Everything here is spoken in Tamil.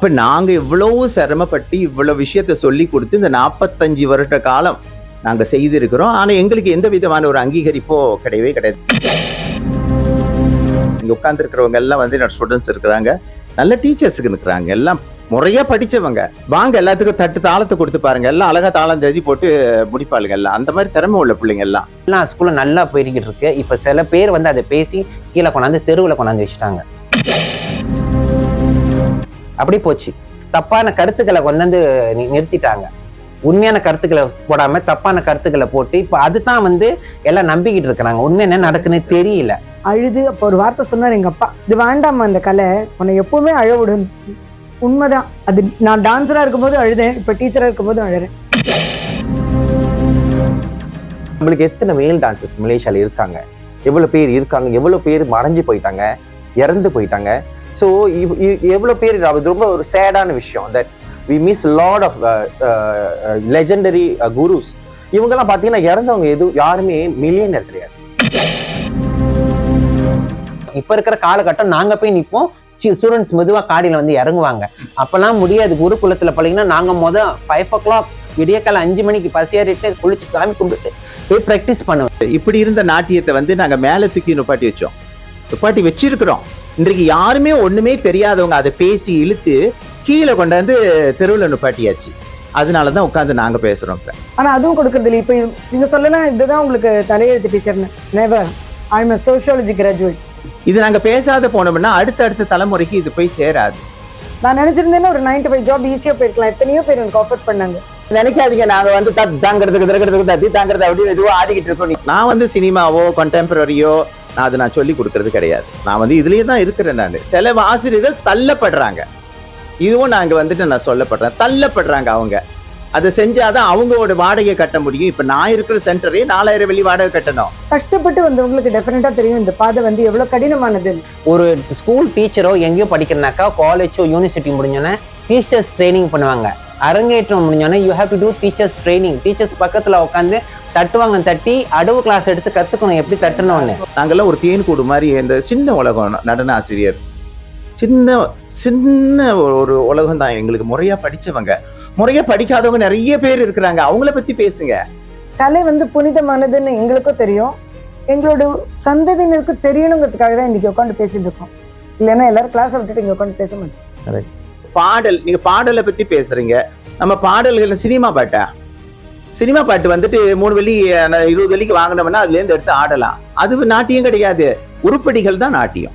அப்போ நாங்கள் இவ்வளவு சிரமப்பட்டு இவ்வளோ விஷயத்த சொல்லி கொடுத்து இந்த நாற்பத்தஞ்சு வருட காலம் நாங்கள் செய்திருக்கிறோம். ஆனால் எங்களுக்கு எந்த விதமான ஒரு அங்கீகரிப்போ கிடையவே கிடையாது. இங்கே உட்காந்துருக்கிறவங்க எல்லாம் வந்து என்னோட ஸ்டூடெண்ட்ஸ் இருக்கிறாங்க. நல்ல டீச்சர்ஸுக்கு இருக்கிறாங்க. எல்லாம் முறையாக படித்தவங்க வாங்க எல்லாத்துக்கும் தட்டு தாளத்தை கொடுத்து பாருங்க. எல்லாம் அழகா தாளம் தேதி போட்டு முடிப்பாளுங்க எல்லாம். அந்த மாதிரி திறமை உள்ள பிள்ளைங்க எல்லாம். எல்லாம் ஸ்கூலில் நல்லா போயிருக்கிட்டு இருக்கு. இப்போ சில பேர் வந்து அதை பேசி கீழே கொண்டாந்து தெருவில் கொண்டாந்து வச்சுட்டாங்க. அப்படி போச்சு. தப்பான கருத்துக்களை கொண்டாந்து நி- நிறுத்திட்டாங்க. உண்மையான கருத்துக்களை போடாம தப்பான கருத்துக்களை போட்டு இப்ப அதுதான் வந்து எல்லாம் நம்பிக்கிட்டு இருக்கிறாங்க. உண்மை என்ன நடக்குன்னு தெரியல. அழுது அப்போ ஒரு வார்த்தை சொன்னார் எங்க அப்பா. இது வேண்டாம்மா அந்த கலை. உன்னை எப்பவுமே அழ விடும் உண்மைதான். அது நான் டான்ஸரா இருக்கும்போது அழுதேன். இப்ப டீச்சரா இருக்கும்போது அழுறேன். நம்மளுக்கு எத்தனை மேல் டான்சர்ஸ் மலேசியால இருக்காங்க? எவ்வளவு பேர் இருக்காங்க? எவ்வளவு பேர் மறைஞ்சு போயிட்டாங்க? இறந்து போயிட்டாங்க? ஸோ எவ்வளவு பேர் அது ரொம்ப ஒரு சேடான விஷயம். That we miss lot of legendary gurus இவங்கெல்லாம் பார்த்தீங்கன்னா இறந்தவங்க எதுவும் யாருமே மில்லியனர் கிடையாது. இப்ப இருக்கிற காலகட்டம் நாங்க போய் நிப்போம். ஸ்டூடெண்ட்ஸ் மெதுவா காடியில் வந்து இறங்குவாங்க. அப்பெல்லாம் முடியாது. குருகுலத்தில் பழகினா நாங்க முத ஃபைவ் ஓ கிளாக் விடியக்கால அஞ்சு மணிக்கு பசியாரிட்டு குளிச்சு சாமி கும்பிட்டு போய் ப்ராக்டிஸ் பண்ணுவோம். இப்படி இருந்த நாட்டியத்தை வந்து நாங்க மேல தூக்கி நுப்பாட்டி வச்சோம். நுப்பாட்டி வச்சிருக்கிறோம். இன்றைக்கு யாருமே ஒண்ணுமே தெரியாதவங்க அதை பேசி இழுத்து கீழே கொண்டாந்து தெருவில் நுப்பாட்டியாச்சு அதனால தான் உட்காந்து நாங்க பேசுறோம் இப்ப. ஆனா அதுவும் கொடுக்கறது இல்லை. இப்ப நீங்க சொல்லலாம் இதுதான் உங்களுக்கு தலையெழுத்து டீச்சர்னு never I am sociology graduate இது நாங்க பேசாத போனோம்னா அடுத்த அடுத்த தலைமுறைக்கு இது போய் சேராது. நான் நினைச்சிருந்தேன்னா ஒரு நைன் டு ஃபைவ் ஜாப் ஈஸியா போயிருக்கலாம். எத்தனையோ பேர் எனக்கு ஆஃபர் பண்ணாங்க. நினைக்காதீங்க நாங்க வந்து தத் தாங்கிறதுக்கு திறக்கிறதுக்கு தத்தி தாங்கிறது அப்படின்னு எதுவோ ஆடிக்கிட்டு இருக்கோம் நான் வந்து சினிமாவோ கண்டெம்பரரியோ நான் அதை நான் சொல்லி கொடுக்கறது கிடையாது. நான் வந்து இதுலயே தான் இருக்கிறேன் நான். சில ஆசிரியர்கள் தள்ளப்படுறாங்க. இதுவும் நாங்க வந்துட்டு நான் சொல்லப்படுறேன். தள்ளப்படுறாங்க அவங்க. அதை செஞ்சாதான் அவங்களோட வாடகை கட்ட முடியும். இப்ப நான் இருக்கிற சென்டரே நாலாயிரம் வெள்ளி வாடகை கட்டணும். கஷ்டப்பட்டு வந்தவங்களுக்கு டெஃபினட்டா தெரியும் இந்த பாதை வந்து எவ்வளவு கடினமானது. ஒரு ஸ்கூல் டீச்சரோ எங்கேயோ படிக்கிறனாக்கா காலேஜோ யூனிவர்சிட்டி முடிஞ்சோன்னே டீச்சர்ஸ் ட்ரைனிங் பண்ணுவாங்க. அரங்கேற்றம் முடிஞ்சோன்னே you have to do teachers training teachers பக்கத்துல உட்காந்து தட்டுவாங்க தட்டி அடவு கிளாஸ் எடுத்து கத்துக்கணும் எப்படி தட்டணும்னு நாங்கெல்லாம் ஒரு தேன் கூடு மாதிரி இந்த சின்ன உலகம் நடன ஆசிரியர். சின்ன சின்ன ஒரு- உலகம் தான் எங்களுக்கு. முறையா படிச்சவங்க. முறையா படிக்காதவங்க நிறைய பேர் இருக்கிறாங்க. அவங்கள பத்தி பேசுங்க. கலை வந்து புனிதமானதுன்னு எங்களுக்கும் தெரியும். எங்களோட சந்ததியினருக்கு தெரியணுங்கிறதுக்காக தான் இன்னைக்கு உட்காந்து பேசிட்டு இருக்கோம். இல்லைன்னா எல்லாரும் கிளாஸ் விட்டுட்டு இங்க உட்காந்து பேச மாட்டோம். பாடல் நீங்க பாடலை பத்தி பேசுறீங்க. நம்ம பாடல்கள் சினிமா பாட்டா? சினிமா பாட்டு வந்துட்டு மூணு வெள்ளி இருபது வெள்ளிக்கு வாங்கினோம்னா அதுல இருந்து எடுத்து ஆடலாம். அது நாட்டியம் கிடையாது. உருப்படிகள் தான் நாட்டியம்.